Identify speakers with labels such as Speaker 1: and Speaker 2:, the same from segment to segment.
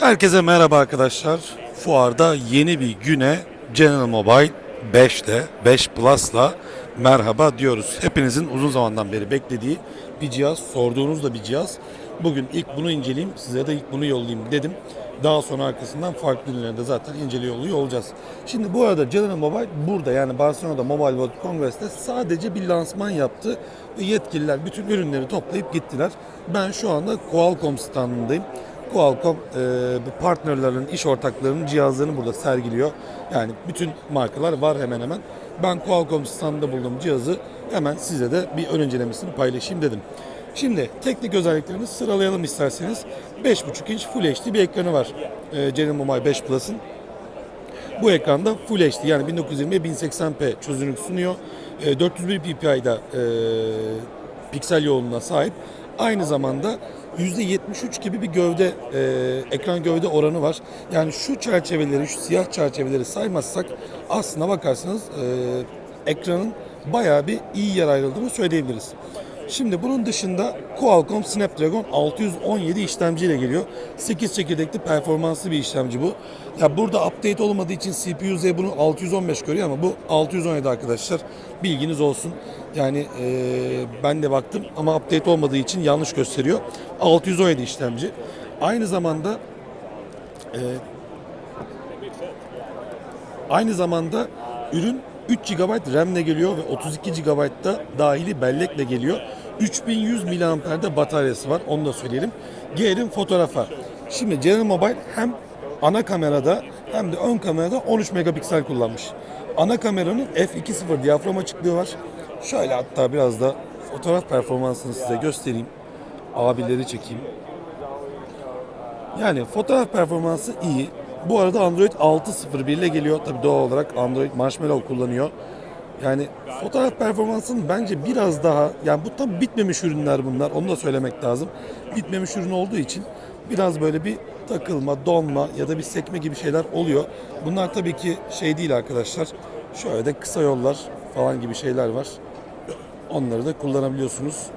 Speaker 1: Herkese merhaba arkadaşlar. Fuarda yeni bir güne General Mobile 5'le, 5 Plus'la merhaba diyoruz. Hepinizin uzun zamandan beri beklediği bir cihaz, sorduğunuz da bir cihaz. Bugün ilk bunu inceleyeyim, size de ilk bunu yollayayım dedim. Daha sonra arkasından farklı ürünleri de zaten inceliyor oluyor olacağız. Şimdi bu arada General Mobile burada yani Barcelona'da Mobile World Congress'te sadece bir lansman yaptı ve yetkililer bütün ürünleri toplayıp gittiler. Ben şu anda Qualcomm standındayım. Qualcomm e, bu partnerlerin, iş ortaklarının cihazlarını burada sergiliyor. Yani bütün markalar var hemen hemen. Ben Qualcomm standında bulduğum cihazı hemen size de bir ön incelemesini paylaşayım dedim. Şimdi teknik özelliklerini sıralayalım isterseniz. 5.5 inç Full HD bir ekranı var. E, Mobile 5 Plus'ın. Bu ekranda Full HD yani 1920 1080p çözünürlük sunuyor. E, 401 ppi'da e, piksel yoğunluğuna sahip. Aynı zamanda %73 gibi bir gövde e, ekran gövde oranı var. Yani şu çerçeveleri, şu siyah çerçeveleri saymazsak aslına bakarsanız e, ekranın bayağı bir iyi yer ayrıldığını söyleyebiliriz. Şimdi bunun dışında Qualcomm Snapdragon 617 işlemciyle geliyor. 8 çekirdekli performanslı bir işlemci bu. Ya burada update olmadığı için CPU Z bunu 615 görüyor ama bu 617 arkadaşlar. Bilginiz olsun. Yani eee, ben de baktım ama update olmadığı için yanlış gösteriyor. 617 işlemci. Aynı zamanda eee, aynı zamanda ürün 3 GB RAM ile geliyor ve 32 GB da dahili bellekle geliyor. 3100 mAh'de bataryası var onu da söyleyelim. Gelelim fotoğrafa. Şimdi General Mobile hem ana kamerada hem de ön kamerada 13 megapiksel kullanmış. Ana kameranın f2.0 diyafram açıklığı var. Şöyle hatta biraz da fotoğraf performansını size göstereyim. Abileri çekeyim. Yani fotoğraf performansı iyi. Bu arada Android 6.01 ile geliyor. Tabii doğal olarak Android Marshmallow kullanıyor. Yani fotoğraf performansının bence biraz daha yani bu tam bitmemiş ürünler bunlar. Onu da söylemek lazım. Bitmemiş ürün olduğu için biraz böyle bir takılma, donma ya da bir sekme gibi şeyler oluyor. Bunlar tabii ki şey değil arkadaşlar. Şöyle de kısa yollar falan gibi şeyler var. Onları da kullanabiliyorsunuz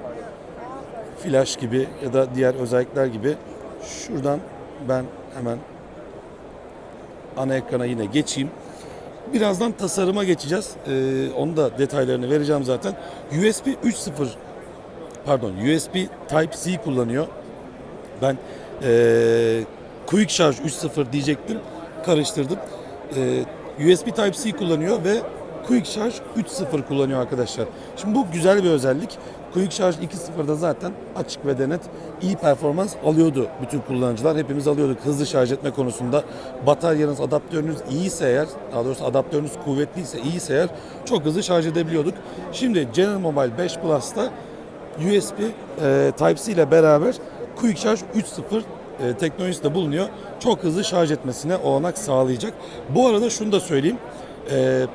Speaker 1: flash gibi ya da diğer özellikler gibi şuradan ben hemen ana ekrana yine geçeyim. Birazdan tasarıma geçeceğiz. Ee, onu da detaylarını vereceğim zaten. USB 3.0 pardon USB Type-C kullanıyor. Ben ee, Quick Charge 3.0 diyecektim. Karıştırdım. Ee, USB Type-C kullanıyor ve Quick Charge 3.0 kullanıyor arkadaşlar. Şimdi bu güzel bir özellik. Quick Charge 2.0'da zaten açık ve de net iyi performans alıyordu bütün kullanıcılar. Hepimiz alıyorduk hızlı şarj etme konusunda. Bataryanız, adaptörünüz iyiyse eğer, daha doğrusu adaptörünüz kuvvetliyse, iyiyse eğer çok hızlı şarj edebiliyorduk. Şimdi General Mobile 5 Plus'ta USB e, Type-C ile beraber Quick Charge 3.0 e, teknolojisi de bulunuyor. Çok hızlı şarj etmesine olanak sağlayacak. Bu arada şunu da söyleyeyim. E,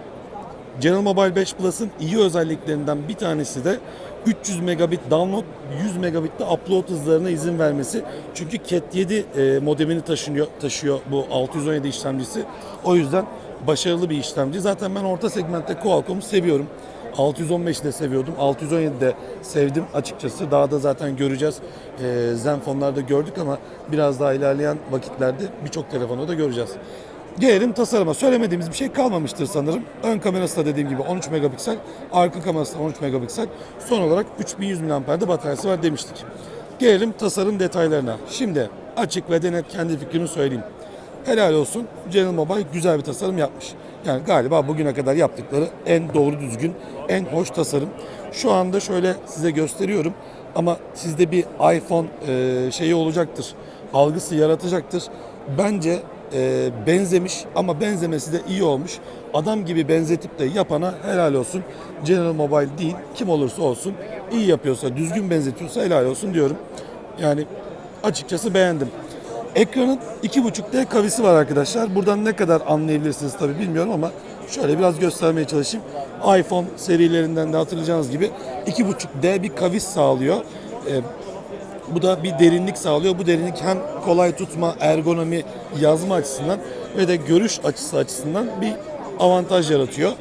Speaker 1: General Mobile 5 Plus'ın iyi özelliklerinden bir tanesi de 300 megabit download, 100 megabit de upload hızlarına izin vermesi. Çünkü Cat 7 e, modemini taşınıyor, taşıyor bu 617 işlemcisi. O yüzden başarılı bir işlemci. Zaten ben orta segmentte Qualcomm'u seviyorum. 615'i de seviyordum. 617'de de sevdim açıkçası. Daha da zaten göreceğiz. E, Zenfone'larda gördük ama biraz daha ilerleyen vakitlerde birçok telefonda da göreceğiz. Gelelim tasarıma. Söylemediğimiz bir şey kalmamıştır sanırım. Ön kamerası da dediğim gibi 13 megapiksel, arka kamerası da 13 megapiksel. Son olarak 3100 mAh'de bataryası var demiştik. Gelelim tasarım detaylarına. Şimdi açık ve de net kendi fikrimi söyleyeyim. Helal olsun General Mobile güzel bir tasarım yapmış. Yani galiba bugüne kadar yaptıkları en doğru düzgün, en hoş tasarım. Şu anda şöyle size gösteriyorum ama sizde bir iPhone şeyi olacaktır. Algısı yaratacaktır. Bence e, benzemiş ama benzemesi de iyi olmuş. Adam gibi benzetip de yapana helal olsun. General Mobile değil kim olursa olsun iyi yapıyorsa, düzgün benzetiyorsa helal olsun diyorum. Yani açıkçası beğendim. Ekranın 2.5D kavisi var arkadaşlar. Buradan ne kadar anlayabilirsiniz tabi bilmiyorum ama şöyle biraz göstermeye çalışayım. iPhone serilerinden de hatırlayacağınız gibi 2.5D bir kavis sağlıyor. Ee, bu da bir derinlik sağlıyor. Bu derinlik hem kolay tutma, ergonomi, yazma açısından ve de görüş açısı açısından bir avantaj yaratıyor.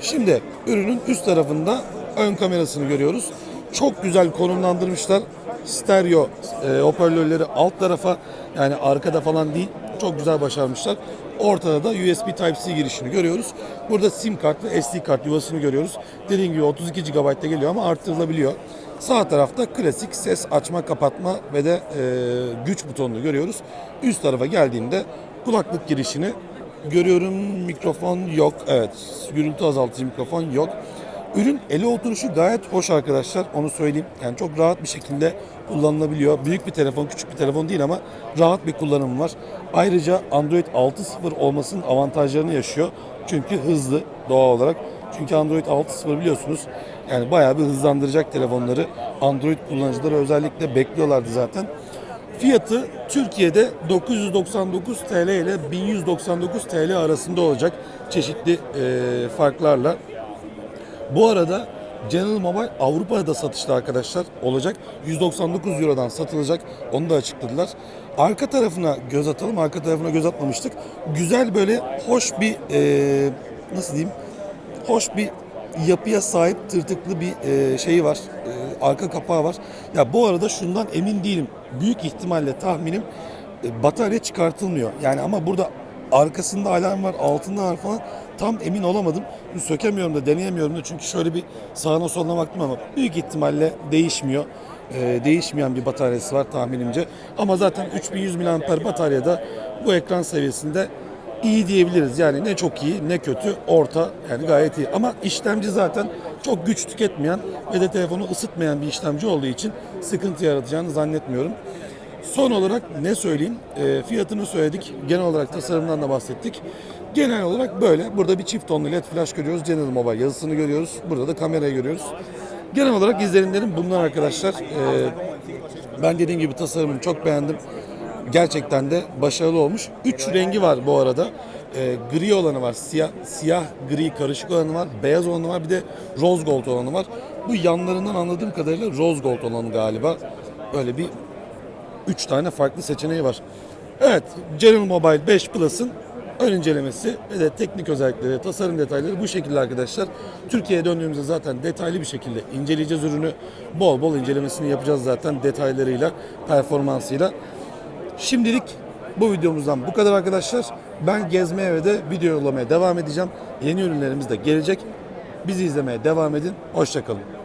Speaker 1: Şimdi ürünün üst tarafında ön kamerasını görüyoruz. Çok güzel konumlandırmışlar. stereo e, hoparlörleri alt tarafa yani arkada falan değil. Çok güzel başarmışlar. Ortada da USB Type-C girişini görüyoruz. Burada SIM kart ve SD kart yuvasını görüyoruz. Dediğim gibi 32 GB'da geliyor ama arttırılabiliyor. Sağ tarafta klasik ses açma kapatma ve de e, güç butonunu görüyoruz. Üst tarafa geldiğimde kulaklık girişini görüyorum. Mikrofon yok. Evet. Gürültü azaltıcı mikrofon yok. Ürün ele oturuşu gayet hoş arkadaşlar. Onu söyleyeyim. Yani çok rahat bir şekilde kullanılabiliyor. Büyük bir telefon, küçük bir telefon değil ama rahat bir kullanım var. Ayrıca Android 6.0 olmasının avantajlarını yaşıyor. Çünkü hızlı doğal olarak. Çünkü Android 6.0 biliyorsunuz yani bayağı bir hızlandıracak telefonları. Android kullanıcıları özellikle bekliyorlardı zaten. Fiyatı Türkiye'de 999 TL ile 1199 TL arasında olacak çeşitli e, farklarla. Bu arada General Mobile Avrupa'da satışta arkadaşlar olacak. 199 Euro'dan satılacak. Onu da açıkladılar. Arka tarafına göz atalım. Arka tarafına göz atmamıştık. Güzel böyle hoş bir e, nasıl diyeyim? Hoş bir yapıya sahip tırtıklı bir e, şeyi var. E, arka kapağı var. Ya bu arada şundan emin değilim. Büyük ihtimalle tahminim e, batarya çıkartılmıyor. Yani ama burada arkasında alarm var, altında var falan. Tam emin olamadım. Sökemiyorum da deneyemiyorum da çünkü şöyle bir sağına soluna baktım ama büyük ihtimalle değişmiyor. Ee, değişmeyen bir bataryası var tahminimce. Ama zaten 3100 mAh bataryada bu ekran seviyesinde iyi diyebiliriz. Yani ne çok iyi ne kötü orta yani gayet iyi. Ama işlemci zaten çok güç tüketmeyen ve de telefonu ısıtmayan bir işlemci olduğu için sıkıntı yaratacağını zannetmiyorum. Son olarak ne söyleyeyim? E, fiyatını söyledik. Genel olarak tasarımdan da bahsettik. Genel olarak böyle. Burada bir çift tonlu LED flash görüyoruz. General Mobile yazısını görüyoruz. Burada da kamerayı görüyoruz. Genel olarak izlenimlerim bunlar arkadaşlar. E, ben dediğim gibi tasarımını çok beğendim. Gerçekten de başarılı olmuş. Üç rengi var bu arada. E, gri olanı var, siyah, siyah gri karışık olanı var, beyaz olanı var, bir de rose gold olanı var. Bu yanlarından anladığım kadarıyla rose gold olanı galiba. Böyle bir 3 tane farklı seçeneği var. Evet, General Mobile 5 Plus'ın ön incelemesi ve de teknik özellikleri, tasarım detayları bu şekilde arkadaşlar. Türkiye'ye döndüğümüzde zaten detaylı bir şekilde inceleyeceğiz ürünü. Bol bol incelemesini yapacağız zaten detaylarıyla, performansıyla. Şimdilik bu videomuzdan bu kadar arkadaşlar. Ben gezmeye ve de video yollamaya devam edeceğim. Yeni ürünlerimiz de gelecek. Bizi izlemeye devam edin. Hoşçakalın.